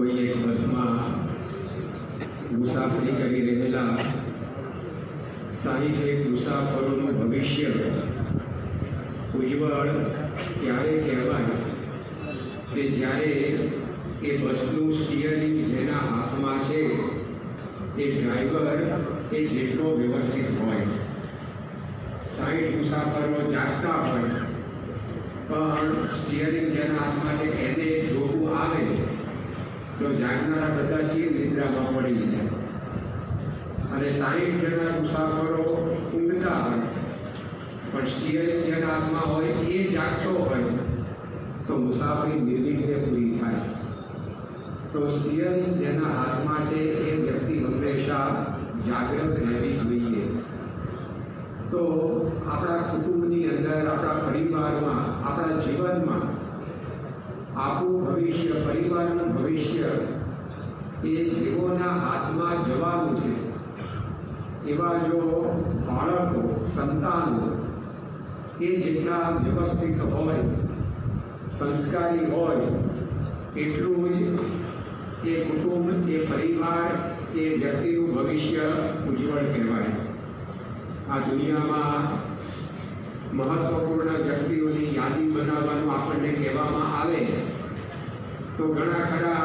કોઈ એક બસમાં મુસાફરી કરી રહેલા સાહીઠ એક મુસાફરોનું ભવિષ્ય ઉજ્જવળ ત્યારે કહેવાય કે જ્યારે એ બસનું સ્ટિયરિંગ જેના હાથમાં છે, એ ડ્રાઈવર એ જેટલો વ્યવસ્થિત હોય. સાહીઠ મુસાફરો જાગતા હોય, પણ સ્ટિયરિંગ જેના હાથમાં છે, એને જોવું આવે તો જાગનારા બધા ચીર નિદ્રામાં પડી ગયા. અને સાહીઠ જણા મુસાફરો ઊંઘતા હોય, પણ સ્ટીયરિંગ જેના હાથમાં હોય એ જાગતો હોય, તો મુસાફરી નિર્વિઘ્ને પૂરી થાય. તો સ્ટીયરિંગ જેના હાથમાં છે એ વ્યક્તિ હંમેશા જાગૃત રહેવી જોઈએ. તો આપણા કુટુંબની અંદર, આપણા પરિવારમાં, આપણા જીવનમાં આપણું ભવિષ્ય, પરિવારનું ભવિષ્ય એ જીવોના હાથમાં જવાનું છે. એવા જો બાળકો, સંતાનો એ જેટલા વ્યવસ્થિત હોય, સંસ્કારી હોય, એટલું જ એ કુટુંબ, એ પરિવાર, એ વ્યક્તિનું ભવિષ્ય ઉજ્જવળ કહેવાય. આ દુનિયામાં મહત્વપૂર્ણ વ્યક્તિઓની યાદી બનાવવાનું આપણને કહેવામાં આવે તો ઘણા ખરા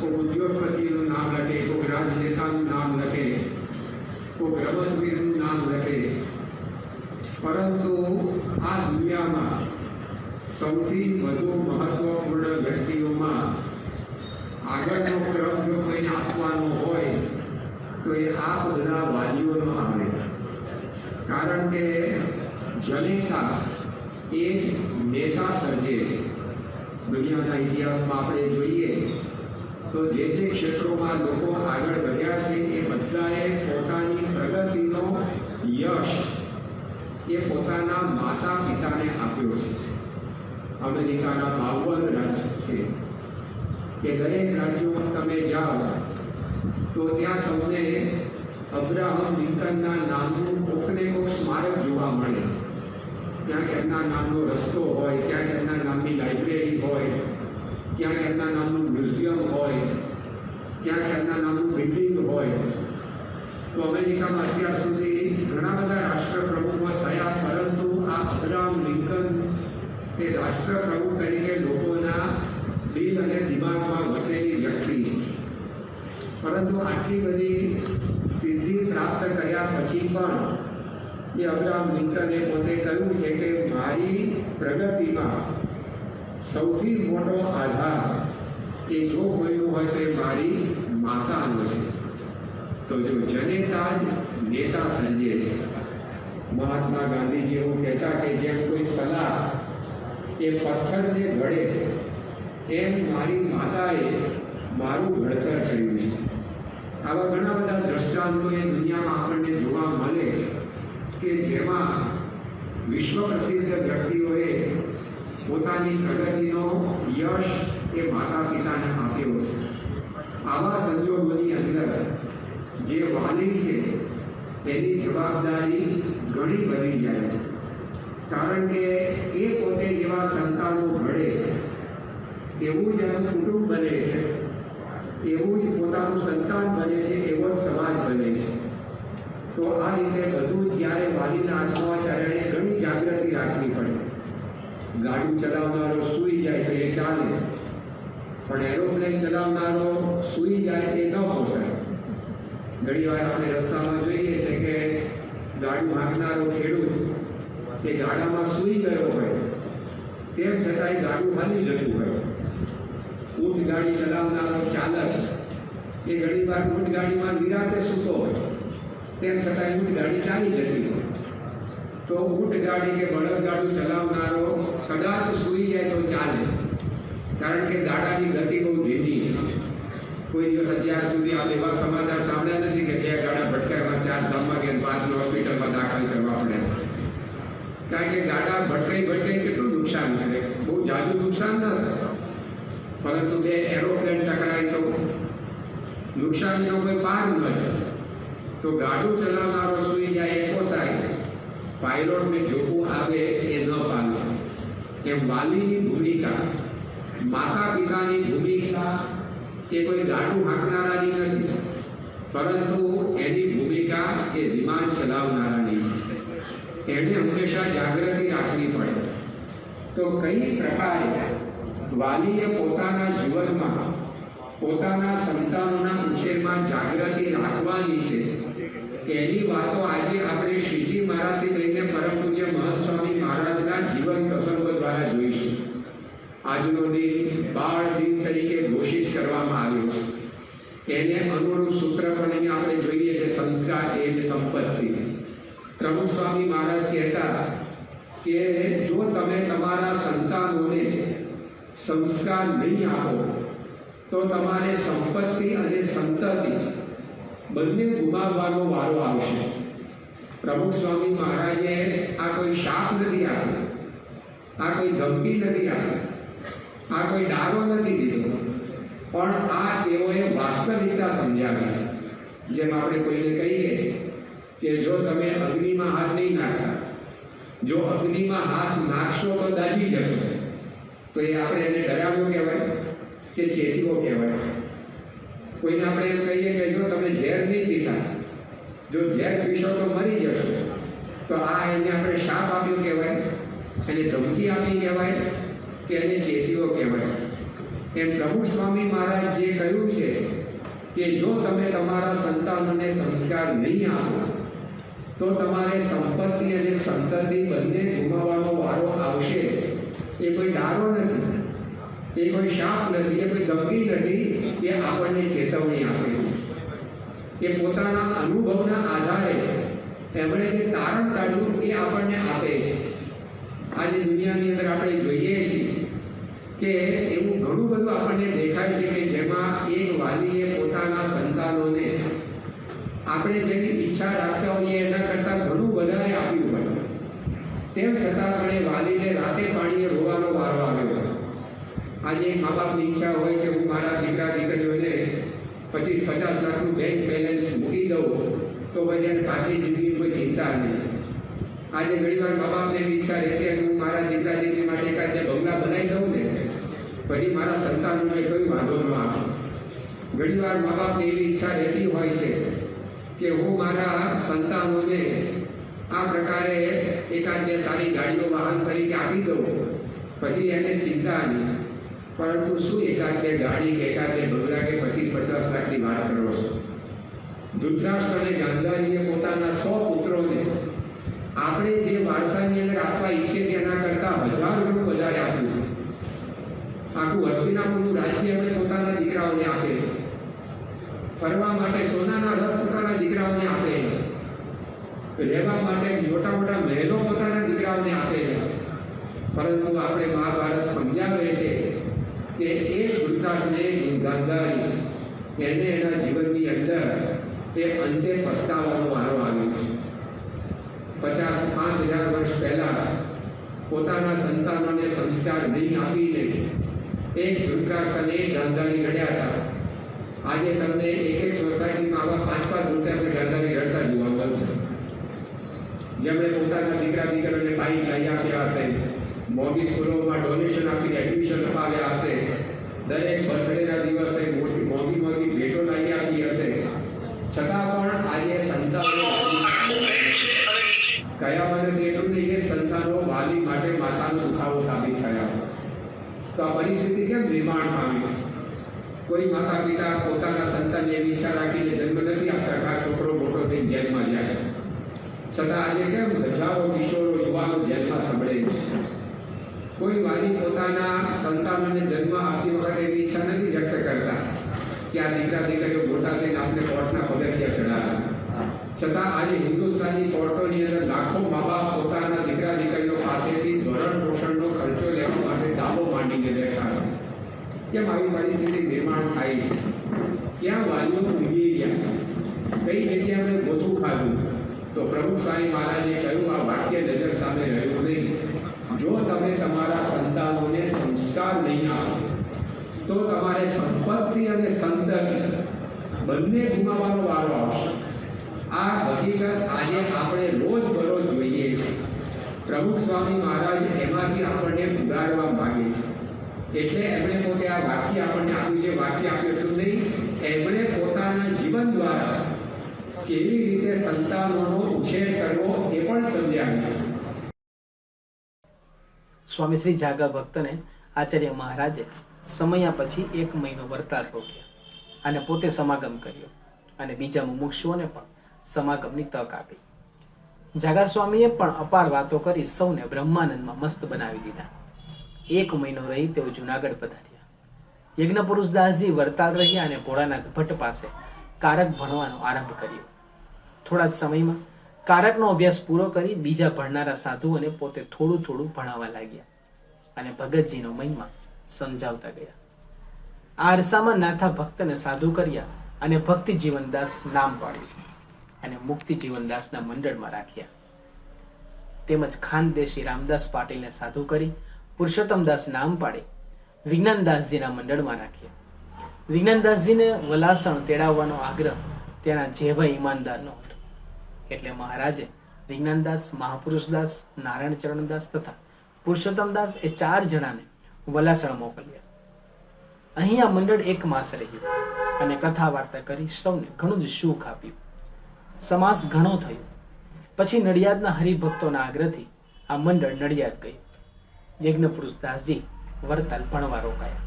કોઈ ઉદ્યોગપતિનું નામ લખે, કોઈ રાજનેતાનું નામ લખે, કોઈ રમતવીરનું નામ લખે. પરંતુ આ દુનિયામાં સૌથી વધુ મહત્વપૂર્ણ વ્યક્તિઓમાં આગળનો ક્રમ જો કોઈને આપવાનો હોય, તો એ આ બધા વાલીઓનો આવે. કારણ કે જનેતા એ જ નેતા સર્જે છે. દુનિયાના ઇતિહાસમાં આપણે જોઈએ તો જે જે ક્ષેત્રોમાં લોકો આગળ વધ્યા છે, એ બધાએ પોતાની પ્રગતિનો યશ એ પોતાના માતા પિતાને આપ્યો છે. અમેરિકાના બાવન રાજ્ય છે. કે દરેક રાજ્યોમાં તમે જાઓ, તો ત્યાં તમને અબ્રાહમ લિંકનના નામનું કોકને કોક સ્મારક જોવા મળે. ક્યાંક એમના નામનો રસ્તો હોય, ક્યાંક એમના નામની લાઇબ્રેરી હોય, ક્યાંક એમના નામનું મ્યુઝિયમ હોય, ક્યાંક એમના નામનું બિલ્ડિંગ હોય. તો અમેરિકામાં અત્યાર સુધી ઘણા બધા રાષ્ટ્ર પ્રમુખો થયા, પરંતુ આ અબ્રાહમ લિંકન એ રાષ્ટ્ર પ્રમુખ તરીકે લોકોના દિલ અને દિમાગમાં વસેલી વ્યક્તિ પરંતુ આટલી બધી સિદ્ધિ પ્રાપ્ત કર્યા પછી પણ એ અબ્રાહમ મિત્રને પોતે કહ્યું છે કે મારી પ્રગતિમાં સૌથી મોટો આધાર એ જો કોઈનું હોય તો એ મારી માતાનો છે. તો જો જનેતા જ નેતા સંજે છે. મહાત્મા ગાંધીજી એવું કહેતા કે જેમ કોઈ સલાહ એ પથ્થરને ઘડે, એમ મારી માતાએ મારું ઘડતર કર્યું છે. આવા ઘણા બધા દ્રષ્ટાંતો એ દુનિયામાં આપણને જોવા મળે. કે જેમાં વિશ્વ પ્રસિદ્ધ વ્યક્તિઓએ પોતાની પ્રગતિનો યશ એ માતા પિતાને આપ્યો છે. આવા સંજોગોની અંદર જે વાલી છે, એની જવાબદારી ઘણી વધી જાય છે. કારણ કે એ પોતે જેવા સંતાનો ઘડે એવું જ એનું કુટુંબ બને છે, એવું જ પોતાનું સંતાન બને છે, એવો જ સમાજ બને છે. તો આ રીતે બધું જ્યારે વાલીના હાથમાં હોય ત્યારે એને ઘણી જાગૃતિ રાખવી પડે. ગાડી ચલાવનારો સૂઈ જાય તો એ ચાલે. પણ એરોપ્લેન ચલાવનારો સૂઈ જાય એ ન પોસાય. ઘણી વાર આપણે રસ્તામાં જોઈએ છે કે ગાડી હાંકનારો ખેડૂત એ ગાડામાં સૂઈ ગયો હોય. તેમ છતાંય ગાડું હાલી જતું હોય. ઊંટ ગાડી ચલાવનારો ચાલક એ ઘણી વાર ઊંટ ગાડીમાં નિરાતે સૂતો હોય. તેમ છતાં ઊંટગાડી ચાલી જતી હોય તો ઊંટગાડી કે બળદગાડું ચલાવનારો કદાચ સૂઈ જાય તો ચાલે. કારણ કે ગાડાની ગતિ બહુ ધીમી છે. કોઈ દિવસ અત્યાર સુધી આ એવા સમાચાર સાંભળ્યા નથી કે બે ગાડા ભટકાયમાં, ચાર ધામમાં ગયા પાંચ હોસ્પિટલમાં દાખલ કરવા પડે છે. કારણ કે ગાડા ભટકાઈ ભટકાઈ કેટલું નુકસાન કરે? બહુ જાજુ નુકસાન ન થાય. પરંતુ બે એરોપ્લેન ટકરાય તો નુકસાનનો કોઈ પાર ન જાય તો ગાડું ચલાવનારો સુઈ જાય, એ પોસાય પાયલોટને જોવું આવે એ ન પામે. એમ વાલીની ભૂમિકા માતા પિતાની ભૂમિકા એ કોઈ ગાડું હાંકનારાની નથી, પરંતુ એની ભૂમિકા એ વિમાન ચલાવનારાની છે. એણે હંમેશા જાગૃતિ રાખવી પડે. તો કઈ પ્રકારે વાલીએ પોતાના જીવનમાં, પોતાના સંતાનોના ઉછેરમાં જાગૃતિ રાખવાની છે? એની વાતો આજે આપણે શ્રીજી મહારાજથી લઈને પરમ પૂજ્ય મહંત સ્વામી મહારાજના જીવન પ્રસંગો દ્વારા જોઈશું. આજનો દિન બાળ દિન તરીકે ઘોષિત કરવામાં આવ્યો એને અનુરૂપ સૂત્ર પણ આપણે જોઈએ છે, સંસ્કાર એ જ સંપત્તિ. પ્રમુખ સ્વામી મહારાજ કહેતા કે જો તમે તમારા સંતાનોને સંસ્કાર નહીં આપો, તો તમારે સંપત્તિ અને સંતતિ બંને ગુમાવવાનો વારો આવશે. પ્રભુ સ્વામી મહારાજે આ કોઈ શાપ નથી આપ્યો. આ કોઈ ધમકી નથી આપી. આ કોઈ ડારો નથી દીધો. પણ આ તેઓએ વાસ્તવિકતા સમજાવી છે. જેમ આપણે કોઈને કહીએ કે જો તમે અગ્નિમાં હાથ નહીં નાખતા, જો અગ્નિમાં હાથ નાખશો તો દાજી જશો. તો એ આપણે એને ડરાવ્યો કહેવાય કે ચેતીઓ કહેવાય. કોઈને આપણે એમ કહીએ કે જો તમે ઝેર નહીં પીતા, જો ઝેર પીશો તો મરી જશો. તો આ એને આપણે શાપ આપ્યો કહેવાય, એને ધમકી આપી કહેવાય કે એને ચેતીઓ કહેવાય. એમ પ્રભુ સ્વામી મહારાજ જે કહ્યું છે કે જો તમે તમારા સંતાનોને સંસ્કાર નહીં આપો, તો તમારે સંપત્તિ અને સંતતિ બંને ગુમાવવાનો વારો આવશે. એ કોઈ ડારો નથી, એ કોઈ શાપ નથી, એ કોઈ ધમકી નથી. કે આપણને ચેતવણી આપે છે એ પોતાના અનુભવના આધારે એમણે જે તારણ કાઢ્યું એ આપણને આપે છે. આજે દુનિયાની અંદર આપણે જોઈએ છીએ કે એવું ઘણું બધું આપણને દેખાય છે કે જેમાં એક વાલીએ પોતાના સંતાનોને આપણે જેની ઈચ્છા રાખતા હોઈએ એના કરતાં ઘણું વધારે આપ્યું હોય. તેમ છતાં પણ એ વાલીને રાતે પાણીએ રોવાનો વારો આવ્યો. આજે મા બાપની ઈચ્છા હોય કે હું મારા દીકરા દીકરીઓને પચીસ લાખનું બેંક બેલેન્સ મૂકી દઉં, તો પછી એને પાછી જિંદગીની કોઈ ચિંતા નહીં. આજે ઘણીવાર મા બાપને એવી ઈચ્છા રહેતી કે હું મારા દીકરા દીકરી માટે બે બંગલા બનાવી દઉં ને, પછી મારા સંતાનોને કોઈ વાંધો ન આવે. ઘણીવાર મા બાપને એવી ઈચ્છા રહેતી હોય છે કે હું મારા સંતાનોને આ પ્રકારે એકાદ બે સારી ગાડીઓ વાહન તરીકે આપી દઉં, પછી એને ચિંતા નહીં. પરંતુ શું એકાદ બે ગાડી કે એકાદ બે બંગલા કે પચીસ પચાસ લાખની વાત કરો છો? ધૃતરાષ્ટ્ર અને ગાંધારીએ પોતાના સો પુત્રોને આપણે જે વારસાની અંદર આપવા ઈચ્છીએ છીએ એના કરતાં હજાર ગણું વધારે આપ્યું છે. આખું હસ્તિનાપુરનું રાજ્ય એમણે પોતાના દીકરાઓને આપેલું ફરવા માટે સોનાના રથ પોતાના દીકરાઓને આપે. રહેવા માટે મોટા મોટા મહેલો પોતાના દીકરાઓને આપેલા પરંતુ આપણે મહાભારત સમજાવે છે કે એ વૃદ્ધાસને ગાંધારી એને એના જીવનની અંદર એ અંતે પસ્તાવાનો વારો આવ્યો છે. પચાસ પાંચ હજાર વર્ષ પહેલા પોતાના સંતાનોને સંસ્કાર નહીં આપીને એક ધૃતરાષ્ટ્ર અને એક ગાંધારી લડ્યા હતા. આજે તમને એક એક સોસાયટીમાં આવા પાંચ પાંચ રૂપિયા ગાંધારી લડતા જોવા મળશે. જેમણે પોતાના દીકરા દીકરીઓને બાઈક લઈ આપ્યા હશે, મોંઘી સ્કૂલોમાં ડોનેશન આપીને એડમિશન અપાવ્યા હશે દરેક બર્થડેના દિવસે મોંઘી મોંઘી ભેટો લઈ આપી હશે. છતાં પણ આજે સંતાનો કયા મને એટલું નહીં કે સંતાનો વાલી માટે માતાનો દુખાવો સાબિત થયા તો આ પરિસ્થિતિ કેમ નિર્માણ પામી છે? કોઈ માતા પિતા પોતાના સંતાનને એવી ઈચ્છા રાખીને જન્મ નથી આપતા કે છોકરો મોટો થઈને જેલમાં જાય. છતાં આજે કેમ હજારો કિશોરો યુવાનો જેલમાં સંભળે છે. કોઈ વાલી પોતાના સંતાનોને જન્મ આપતી વખતે એવી ઈચ્છા નથી વ્યક્ત કરતા કે આ દીકરા દીકરીઓ મોટા થઈને આપણે કોર્ટના પગથિયા ચડાવ્યા છતાં આજે હિન્દુસ્તાનની કોર્ટોની અંદર લાખો મા બાપ પોતાના દીકરા દીકરીઓ પાસેથી ભરણ પોષણનો ખર્ચો લેવા માટે દાવો માંડીને બેઠા છે. કેમ આવી પરિસ્થિતિ નિર્માણ થાય છે? ક્યાં વાલીઓ ઊંઘી રહ્યા કઈ જગ્યાએ મેં મોથું ખાધું? તો પ્રભુ સ્વામી મહારાજે કહ્યું, આ વાક્ય નજર સામે રહ્યું નહીં. જો તમે તમારા સંતાનોને સંસ્કાર નહીં આપો, તો તમારે સંપત્તિ અને સંતન બંને ગુમાવાનો વારો આવશે. આ હકીકત આજે આપણે રોજ બરોજ જોઈએ છે પ્રમુખ સ્વામી મહારાજ એમાંથી આપણને ઉગારવા માગે છે. એટલે એમણે પોતે આ વાક્ય આપણને આપ્યું છે, વાક્ય આપ્યું એટલું નહીં, એમણે પોતાના જીવન દ્વારા કેવી રીતે સંતાનોનો ઉછેર કરવો એ પણ સમજાવ્યું. સ્વામી શ્રી જાગા ભક્તને આચાર્ય મહારાજે સમયા પછી એક મહિનો વર્તાલ રોક્યા અને પોતે સમાગમ કર્યો અને બીજા મુમુક્ષુઓને પણ સમાગમની તક આપી. જાગા સ્વામીએ પણ અપાર વાતો કરી સૌને બ્રહ્માનંદમાં મસ્ત બનાવી દીધા. એક મહિનો રહી તેઓ જુનાગઢ પધાર્યા. યજ્ઞ પુરુષદાસજી વરતાલ રહ્યા અને ભોળાનાથ ભટ્ટ પાસે કારક ભણવાનો આરંભ કર્યો. થોડા જ સમયમાં કારકનો અભ્યાસ પૂરો કરી બીજા ભણનારા સાધુઓને પોતે થોડું થોડું ભણાવવા લાગ્યા અને ભગતજીનો મહિમા સમજાવતા ગયા. આ અરસામાં નાથા ભક્તને સાધુ કર્યા અને ભક્તિ જીવનદાસ નામ પાડ્યું અને મુક્તિ જીવનદાસના મંડળમાં રાખ્યા. તેમજ ખાનદેશી રામદાસ પાટીલને સાધુ કરી પુરુષોત્તમદાસ નામ પાડી વિજ્ઞાનદાસજીના મંડળમાં રાખ્યા. વિજ્ઞાનદાસજીને વલાસણ તેડાવવાનો આગ્રહ તેના જેભાઈ ઈમાનદારનો હતો. એટલે મહારાજે વિજ્ઞાનદાસ, મહાપુરુષદાસ નારાયણ ચરણદાસ તથા પુરુષોત્તમદાસ એ ચાર જણાને વલાસણ મોકલ્યા. અહીં આ મંડળ એક માસ રહ્યું અને કથા વાર્તા કરી સૌને ઘણું જ સુખ આપ્યું. સમાસ ઘણો થયો. પછી નડિયાદના હરિભક્તોના આગ્રહથી આ મંડળ નડિયાદ ગયું. યજ્ઞ પુરુષ દાસજી વરતાલ ભણવા રોકાયા.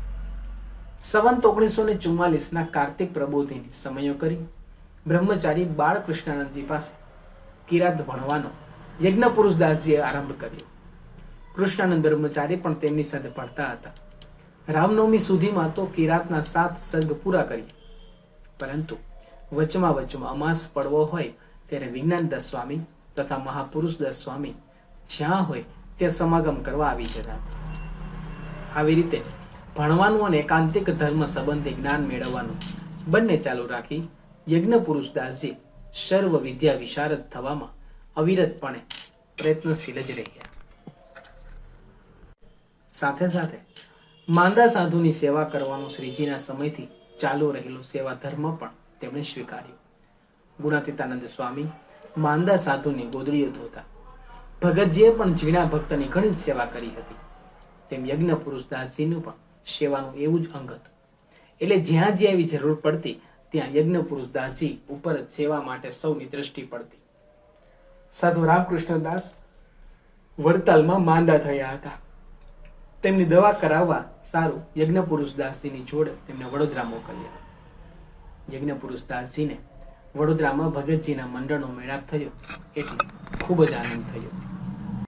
સવંત ઓગણીસો ને ચુમ્માલીસના કાર્તિક પ્રબોધિની સમયો કરી બ્રહ્મચારી બાળકૃષ્ણાનંદજી પાસે કિરાત ભણવાનો યજ્ઞ પુરુષદાસજીએ આરંભ કર્યો. કૃષ્ણાનંદ બ્રહ્મચારી પણ તેમની સાથે ભણતા હતા. રામનવમી સુધીમાં તો કિરાતના સાત સર્ગ પૂરા કરી પરંતુ વચમાં વચમાં અમાસ પડવો હોય ત્યારે વિજ્ઞાનદાસ સ્વામી તથા મહાપુરુષદાસ સ્વામી જ્યાં હોય તે સમાગમ કરવા આવી જતા આવી રીતે ભણવાનું અને એકાંતિક ધર્મ સંબંધી જ્ઞાન મેળવવાનું બંને ચાલુ રાખી યજ્ઞ પુરુષ દાસજી સર્વ વિદ્યા વિશારદ થવામાં અવિરતપણે પ્રયત્નશીલ જ રહ્યા. સાથે સાથે માંદા સાધુની સેવા કરવાનો શ્રીજીના સમયથી ચાલુ રહેલો સેવા ધર્મ પણ તેમણે સ્વીકાર્યો. ગુણાતીતાનંદ સ્વામી માંદા સાધુની ગોદડીઓ ધોતા ભગતજીએ પણ ઝીણા ભક્તની ઘણી સેવા કરી હતી. તેમ યજ્ઞ પુરુષ દાસજીનું પણ સેવાનું એવું જ અંગ હતું. એટલે જ્યાં જ્યાં એવી જરૂર પડતી ત્યાં યજ્ઞ પુરુષ દાસજી ઉપર સેવા માટે સૌની દ્રષ્ટિ પડતી. સાધુ રામકૃષ્ણદાસ વડતાલમાં માંદા થયા હતા. તેમની દવા કરાવવા સારું યજ્ઞ પુરુષ દાસજીની જોડે તેમને વડોદરા મોકલ્યા. યજ્ઞ પુરુષ દાસજીને વડોદરામાં ભગતજીના મંડળનો મેળાપ થયો એટલે ખૂબ જ આનંદ થયો.